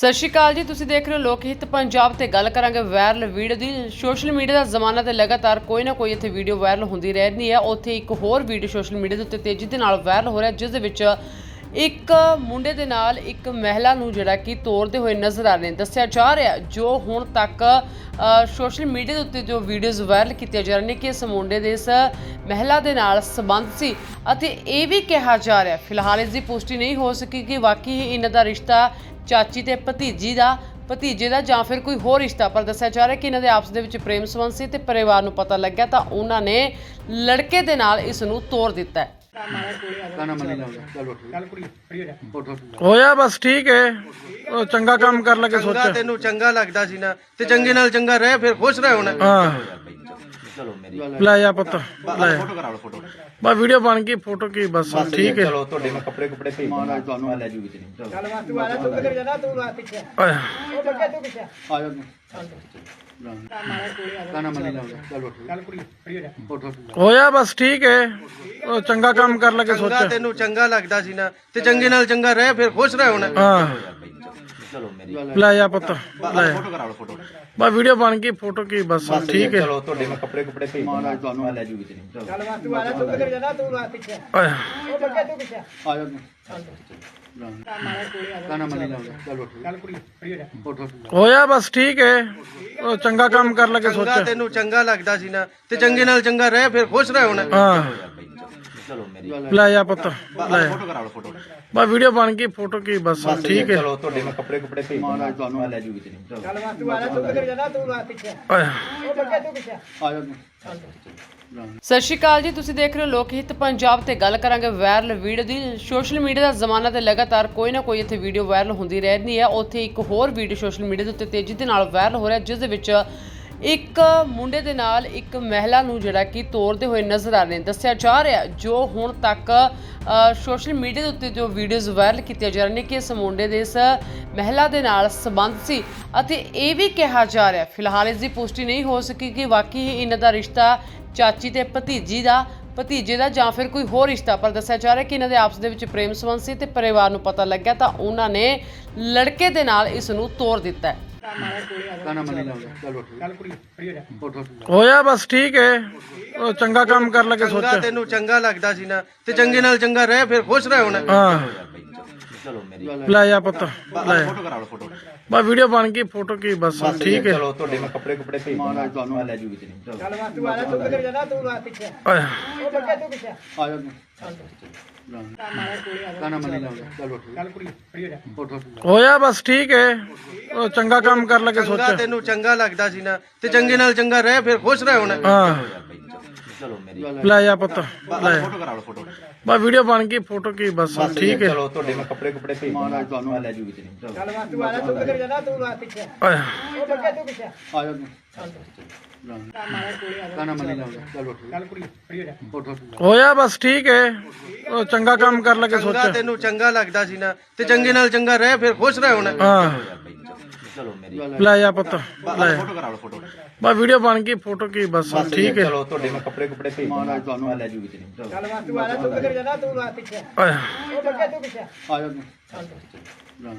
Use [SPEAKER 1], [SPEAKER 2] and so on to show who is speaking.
[SPEAKER 1] ਸਤਿ ਸ਼੍ਰੀ ਅਕਾਲ ਜੀ, ਤੁਸੀਂ ਦੇਖ ਰਹੇ ਹੋ ਲੋਕ ਹਿੱਤ ਪੰਜਾਬ ਤੇ ਗੱਲ ਕਰਾਂਗੇ ਵਾਇਰਲ ਵੀਡੀਓ ਦੀ। ਸੋਸ਼ਲ ਮੀਡੀਆ ਦਾ ਜ਼ਮਾਨਾ ਤੇ ਲਗਾਤਾਰ ਕੋਈ ਨਾ ਕੋਈ ਇੱਥੇ ਵੀਡੀਓ ਵਾਇਰਲ ਹੁੰਦੀ ਰਹਿੰਦੀ ਹੈ। ਉੱਥੇ ਇੱਕ ਹੋਰ ਵੀਡੀਓ ਸੋਸ਼ਲ ਮੀਡੀਆ ਦੇ ਉੱਤੇ ਤੇਜ਼ੀ ਦੇ ਨਾਲ ਵਾਇਰਲ ਹੋ ਰਿਹਾ, ਜਿਸ ਦੇ ਵਿੱਚ ਇੱਕ ਮੁੰਡੇ ਦੇ ਨਾਲ ਇੱਕ ਮਹਿਲਾ ਨੂੰ ਜਿਹੜਾ ਕਿ ਤੋਰਦੇ ਹੋਏ ਨਜ਼ਰ ਆ ਰਹੇ ਨੇ। ਦੱਸਿਆ ਜਾ ਰਿਹਾ ਜੋ ਹੁਣ ਤੱਕ ਸੋਸ਼ਲ ਮੀਡੀਆ ਦੇ ਉੱਤੇ ਜੋ ਵੀਡੀਓਜ਼ ਵਾਇਰਲ ਕੀਤੀਆਂ ਜਾ ਰਹੀਆਂ ਨੇ ਕਿ ਇਸ ਮੁੰਡੇ ਦੇ ਇਸ ਮਹਿਲਾ ਦੇ ਨਾਲ ਸੰਬੰਧ ਸੀ ਅਤੇ ਇਹ ਵੀ ਕਿਹਾ ਜਾ ਰਿਹਾ ਫਿਲਹਾਲ ਇਸ ਦੀ ਪੁਸ਼ਟੀ ਨਹੀਂ ਹੋ ਸਕੀ ਕਿ ਵਾਕਈ ਹੀ ਇਹਨਾਂ ਦਾ ਰਿਸ਼ਤਾ ਚਾਚੀ ਤੇ ਭਤੀਜੀ ਦਾ, ਭਤੀਜੇ ਦਾ ਜਾਂ ਫਿਰ ਕੋਈ ਹੋਰ ਰਿਸ਼ਤਾ, ਪਰ ਦੱਸਿਆ ਜਾ ਰਿਹਾ ਕਿ ਇਹਨਾਂ ਦੇ ਆਪਸ ਦੇ ਵਿੱਚ ਪ੍ਰੇਮ ਸੰਬੰਧ ਸੀ ਤੇ ਪਰਿਵਾਰ ਨੂੰ ਪਤਾ ਲੱਗਿਆ ਤਾਂ ਉਹਨਾਂ ਨੇ ਲੜਕੇ ਦੇ ਨਾਲ ਇਸ ਨੂੰ ਤੋੜ ਦਿੱਤਾ
[SPEAKER 2] ਗਾਣਾ ਮੰਨੀ ਲਾਉਂਦਾ ਚੱਲ ਉੱਠ। ਚੱਲ ਕੁੜੀ ਫੜੀ ਹੋ ਜਾ। ਉੱਠ ਉੱਠ।
[SPEAKER 3] ਹੋਇਆ ਬਸ ਠੀਕ ਹੈ। ਉਹ ਚੰਗਾ ਕੰਮ ਕਰ ਲਗੇ
[SPEAKER 2] ਚੰਗਾ
[SPEAKER 3] ਸੋਚਿਆ।
[SPEAKER 2] ਤੈਨੂੰ ਚੰਗਾ ਲੱਗਦਾ ਸੀ ਨਾ ਤੇ ਚੰਗੇ ਨਾਲ ਚੰਗਾ ਰਹਿ ਫਿਰ ਖੁਸ਼ ਰਹਿ ਹੁਣ।
[SPEAKER 3] ਹਾਂ।
[SPEAKER 4] ਚਲੋ ਮੇਰੀ
[SPEAKER 3] ਲੈ ਜਾ ਪੁੱਤ ਲੈ।
[SPEAKER 4] ਫੋਟੋ ਕਰਾ ਲਓ ਫੋਟੋ।
[SPEAKER 3] ਬਸ ਵੀਡੀਓ ਬਣ ਗਈ ਫੋਟੋ ਕੀ ਬਸ ਠੀਕ ਹੈ
[SPEAKER 4] ਚਲੋ ਤੁਹਾਡੇ ਮੈਂ ਕੱਪੜੇ ਕੁਪੜੇ ਭੇਜ ਦਿੰਦਾ। ਤੁਹਾਨੂੰ ਲੈ ਜੂਗੀ ਤੇਰੀ। ਚਲੋ।
[SPEAKER 2] ਤੂੰ ਆ ਜਾ ਤੂੰ ਕਿੱਧਰ ਜਾਣਾ ਤੂੰ ਆ ਪਿੱਛੇ।
[SPEAKER 3] ਆਏ,
[SPEAKER 2] ਆ ਜਾ ਤੂੰ। ਗਾਣਾ ਮੰਨੀ ਲਾਉਂਦਾ ਚੱਲ ਉੱਠ ਚੱਲ ਕੁੜੀ ਫੜੀ ਹੋ ਜਾ ਉੱਠ ਉੱਠ
[SPEAKER 3] ਹੋਇਆ ਬਸ ਠੀਕ ਹੈ। ਉਹ ਚੰਗਾ ਕੰਮ ਕਰ ਲਗੇ ਸੋਚਿਆ।
[SPEAKER 2] ਤੈਨੂੰ ਚੰਗਾ ਲੱਗਦਾ ਸੀ ਨਾ ਤੇ ਚੰਗੇ ਨਾਲ ਚੰਗਾ ਰਹਿ ਫਿਰ ਖੁਸ਼ ਰਹਿ ਹੁਣ।
[SPEAKER 3] ਹਾਂ।
[SPEAKER 4] ਚਲੋ ਮੇਰੀ।
[SPEAKER 3] ਲੈ ਜਾ ਪੁੱਤ ਲੈ।
[SPEAKER 4] ਫੋਟੋ ਕਰਾ ਲਓ ਫੋਟੋ।
[SPEAKER 3] ਬਸ ਵੀਡੀਓ ਬਣ ਗਈ ਫੋਟੋ ਕੀ ਬਸ ਠੀਕ ਹੈ।
[SPEAKER 4] ਚਲੋ ਤੁਹਾਡੇ ਮੈਂ ਕੱਪੜੇ ਕੁਪੜੇ ਭੇਜ ਦਿੰਦਾ। ਤੁਹਾਨੂੰ ਲੈ ਜੂਗੀ ਤੇਰੀ ਚਲੋ।
[SPEAKER 2] ਤੂੰ ਆ ਜਾ ਤੂੰ ਕਿੱਧਰ ਜਾਣਾ ਤੂੰ ਆ ਪਿੱਛੇ।
[SPEAKER 3] ਆਏ,
[SPEAKER 2] ਆ ਜਾ। ਤੂੰ ਗਾਣਾ ਮੰਨੀ ਲਾਉਂਦਾ ਚੱਲ ਉੱਠ ਚੱਲ ਕੁੜੀ ਫੜੀ ਹੋ ਜਾ।
[SPEAKER 3] ਹੋਇਆ ਬਸ ਠੀਕ ਹੈ। ਉਹ ਚੰਗਾ ਕੰਮ ਕਰ ਲਗੇ ਸੋਚਿਆ।
[SPEAKER 2] ਤੈਨੂੰ ਚੰਗਾ ਲੱਗਦਾ ਸੀ ਨਾ ਤੇ ਚੰਗੇ ਨਾਲ ਚੰਗਾ ਰਹਿ ਫਿਰ ਖੁਸ਼ ਰਹਿ ਹੁਣ।
[SPEAKER 3] ਹਾਂ।
[SPEAKER 4] ਚਲੋ ਮੇਰੀ
[SPEAKER 3] ਲੈ ਜਾ ਪੁੱਤ ਲੈ
[SPEAKER 4] ਫੋਟੋ ਕਰਾ ਲਓ ਫੋਟੋ
[SPEAKER 3] ਬਸ ਵੀਡੀਓ ਬਣ ਗਈ ਫੋਟੋ ਕੀ ਬਸ ਠੀਕ ਹੈ।
[SPEAKER 4] ਚਲੋ ਤੁਹਾਡੇ ਮੈਂ ਕੱਪੜੇ ਕੁਪੜੇ ਭੇਜ ਦਿੰਦਾ ਤੁਹਾਨੂੰ। ਲੈ ਜੂਗੀ ਤੇਰੀ ਚਲੋ।
[SPEAKER 2] ਤੂੰ ਆ ਜਾ ਤੂੰ ਕਿੱਧਰ ਜਾਣਾ ਤੂੰ ਆ ਪਿੱਛੇ।
[SPEAKER 3] ਆਏ,
[SPEAKER 2] ਆ ਜਾ ਤੂੰ।
[SPEAKER 1] ਸਤਿ ਸ਼੍ਰੀ ਅਕਾਲ ਜੀ ਤੁਸੀਂ ਦੇਖ ਰਹੇ ਹੋ ਲੋਕ ਹਿੱਤ ਪੰਜਾਬ ਤੇ ਗੱਲ ਕਰਾਂਗੇ ਵਾਇਰਲ ਵੀਡੀਓ ਦੀ। ਸੋਸ਼ਲ ਮੀਡੀਆ ਦਾ ਜ਼ਮਾਨਾ ਤੇ ਲਗਾਤਾਰ ਕੋਈ ਨਾ ਕੋਈ ਇੱਥੇ ਵੀਡੀਓ ਵਾਇਰਲ ਹੁੰਦੀ ਰਹਿੰਦੀ ਹੈ। ਉੱਥੇ ਇੱਕ ਹੋਰ ਵੀਡੀਓ ਸੋਸ਼ਲ ਮੀਡੀਆ ਦੇ ਉੱਤੇ ਤੇਜ਼ੀ ਦੇ ਨਾਲ ਵਾਇਰਲ ਹੋ ਰਿਹਾ ਜਿਸ ਦੇ ਵਿੱਚ ਇੱਕ ਮੁੰਡੇ ਦੇ ਨਾਲ ਇੱਕ ਮਹਿਲਾ ਨੂੰ ਜਿਹੜਾ ਕਿ ਤੋਰਦੇ ਹੋਏ ਨਜ਼ਰ ਆ ਰਹੇ ਨੇ। ਦੱਸਿਆ ਜਾ ਰਿਹਾ ਜੋ ਹੁਣ ਤੱਕ ਸੋਸ਼ਲ ਮੀਡੀਆ ਦੇ ਉੱਤੇ ਜੋ ਵੀਡੀਓਜ਼ ਵਾਇਰਲ ਕੀਤੀਆਂ ਜਾ ਰਹੀਆਂ ਨੇ ਕਿ ਇਸ ਮੁੰਡੇ ਦੇ ਇਸ ਮਹਿਲਾ ਦੇ ਨਾਲ ਸੰਬੰਧ ਸੀ ਅਤੇ ਇਹ ਵੀ ਕਿਹਾ ਜਾ ਰਿਹਾ ਫਿਲਹਾਲ ਇਸ ਦੀ ਪੁਸ਼ਟੀ ਨਹੀਂ ਹੋ ਸਕੀ ਕਿ ਵਾਕਈ ਹੀ ਇਹਨਾਂ ਦਾ ਰਿਸ਼ਤਾ ਚਾਚੀ ਤੇ ਭਤੀਜੀ ਦਾ, ਭਤੀਜੇ ਦਾ ਜਾਂ ਫਿਰ ਕੋਈ ਹੋਰ ਰਿਸ਼ਤਾ, ਪਰ ਦੱਸਿਆ ਜਾ ਰਿਹਾ ਕਿ ਇਹਨਾਂ ਦੇ ਆਪਸ ਦੇ ਵਿੱਚ ਪ੍ਰੇਮ ਸੰਬੰਧ ਸੀ ਤੇ ਪਰਿਵਾਰ ਨੂੰ ਪਤਾ ਲੱਗਿਆ ਤਾਂ ਉਹਨਾਂ ਨੇ ਲੜਕੇ ਦੇ ਨਾਲ ਇਸ ਨੂੰ ਤੋੜ ਦਿੱਤਾ
[SPEAKER 2] ਮੰਨੀ ਲਾਉਂਦਾ? ਚੱਲ ਉੱਠ। ਉੱਠ ਉੱਠ।
[SPEAKER 3] ਹੋਇਆ ਬਸ ਠੀਕ ਹੈ। ਉਹ ਚੰਗਾ ਕੰਮ ਕਰ ਲਗੇ
[SPEAKER 2] ਚੰਗਾ
[SPEAKER 3] ਸੋਚਿਆ।
[SPEAKER 2] ਤੈਨੂੰ ਚੰਗਾ ਲੱਗਦਾ ਸੀ ਨਾ ਤੇ ਚੰਗੇ ਨਾਲ ਚੰਗਾ ਰਹਿ ਫਿਰ ਖੁਸ਼ ਰਹਿ ਹੁਣ।
[SPEAKER 3] ਹਾਂ।
[SPEAKER 4] ਚਲੋ ਮੇਰੀ
[SPEAKER 3] ਲੈ ਜਾ ਪੁੱਤ ਲੈ
[SPEAKER 4] ਫੋਟੋ ਕਰਾ ਲਓ ਫੋਟੋ।
[SPEAKER 3] ਬਸ ਵੀਡੀਓ ਬਣ ਗਈ ਫੋਟੋ ਕੀ ਬਸ ਠੀਕ ਹੈ।
[SPEAKER 4] ਚਲੋ ਤੁਹਾਡੇ ਮੈਂ ਕੱਪੜੇ ਕੁਪੜੇ ਭੇਜ ਦਿੰਦਾ ਤੁਹਾਨੂੰ। ਲੈ ਜੂਗੀ ਤੇਰੀ। ਚਲੋ।
[SPEAKER 2] ਤੂੰ ਆ ਜਾ ਤੂੰ ਕਿੱਧਰ ਜਾਣਾ ਤੂੰ ਆ ਪਿੱਛੇ। ਆ ਜਾ ਤੂੰ। ਚੱਲ। ਕੁੜੀ ਫੜੀ ਹੋ ਜਾ। ਉੱਠ ਉੱਠ।
[SPEAKER 3] ਹੋਇਆ ਬਸ ਠੀਕ ਹੈ। ਉਹ ਚੰਗਾ ਕੰਮ ਕਰ ਲਗੇ ਸੋਚਿਆ।
[SPEAKER 2] ਤੈਨੂੰ ਚੰਗਾ ਲੱਗਦਾ ਸੀ ਨਾ ਤੇ ਚੰਗੇ ਨਾਲ ਚੰਗਾ ਰਹਿ ਫਿਰ ਖੁਸ਼ ਰਹਿ ਹੁਣ।
[SPEAKER 3] ਹਾਂ।
[SPEAKER 4] ਚਲੋ ਮੇਰੀ।
[SPEAKER 3] ਲੈ ਜਾ ਪੁੱਤ ਲੈ।
[SPEAKER 4] ਫੋਟੋ ਕਰਾ ਲਓ ਫੋਟੋ
[SPEAKER 3] ਬਸ ਵੀਡੀਓ ਬਣ ਗਈ ਫੋਟੋ ਕੀ ਬਸ ਠੀਕ ਹੈ।
[SPEAKER 4] ਚਲੋ ਤੁਹਾਡੇ ਮੈਂ ਕੱਪੜੇ ਕੁਪੜੇ ਭੇਜ ਦਿੰਦਾ। ਤੁਹਾਨੂੰ। ਲੈ ਜੂਗੀ ਤੇਰੀ। ਚਲੋ।
[SPEAKER 2] ਤੂੰ ਆ ਜਾ ਤੂੰ ਕਿੱਧਰ ਜਾਣਾ? ਤੂੰ ਆ ਪਿੱਛੇ।
[SPEAKER 3] ਆਏ,
[SPEAKER 2] ਆ ਜਾ। ਤੂੰ ਗਾਣਾ ਮੰਨੀ ਲਾਉਂਦਾ ਚੱਲ ਉੱਠ ਚੱਲ ਕੁੜੀ ਫੜੀ ਹੋ ਜਾ। ਉੱਠ ਉੱਠ
[SPEAKER 3] ਹੋਇਆ ਬਸ ਠੀਕ ਹੈ। ਉਹ ਚੰਗਾ ਕੰਮ ਕਰ ਲਗੇ ਸੋਚਿਆ।
[SPEAKER 2] ਤੈਨੂੰ ਚੰਗਾ ਲੱਗਦਾ ਸੀ ਨਾ ਤੇ ਚੰਗੇ ਨਾਲ ਚੰਗਾ ਰਹਿ ਫਿਰ ਖੁਸ਼ ਰਹਿ ਹੁਣ।
[SPEAKER 3] ਹਾਂ।
[SPEAKER 4] ਚਲੋ ਮੇਰੀ
[SPEAKER 3] ਲੈ ਜਾ ਪੁੱਤ ਲੈ
[SPEAKER 4] ਫੋਟੋ ਕਰਾ ਲਓ ਫੋਟੋ
[SPEAKER 3] ਬਸ ਵੀਡੀਓ ਬਣ ਗਈ ਫੋਟੋ ਕੀ ਬਸ ਠੀਕ ਹੈ
[SPEAKER 4] ਚਲੋ ਤੁਹਾਡੇ ਮੈਂ ਕੱਪੜੇ ਕੁਪੜੇ ਭੇਜ ਦਿੰਦਾ ਤੁਹਾਨੂੰ ਲੈ ਜੂਗੀ ਤੇਰੀ ਚਲੋ
[SPEAKER 2] ਤੂੰ ਆ ਜਾ ਤੂੰ ਕਿੱਧਰ ਜਾਣਾ ਤੂੰ ਆ ਪਿੱਛੇ
[SPEAKER 3] ਆਏ,
[SPEAKER 2] ਆ ਜਾ ਤੂੰ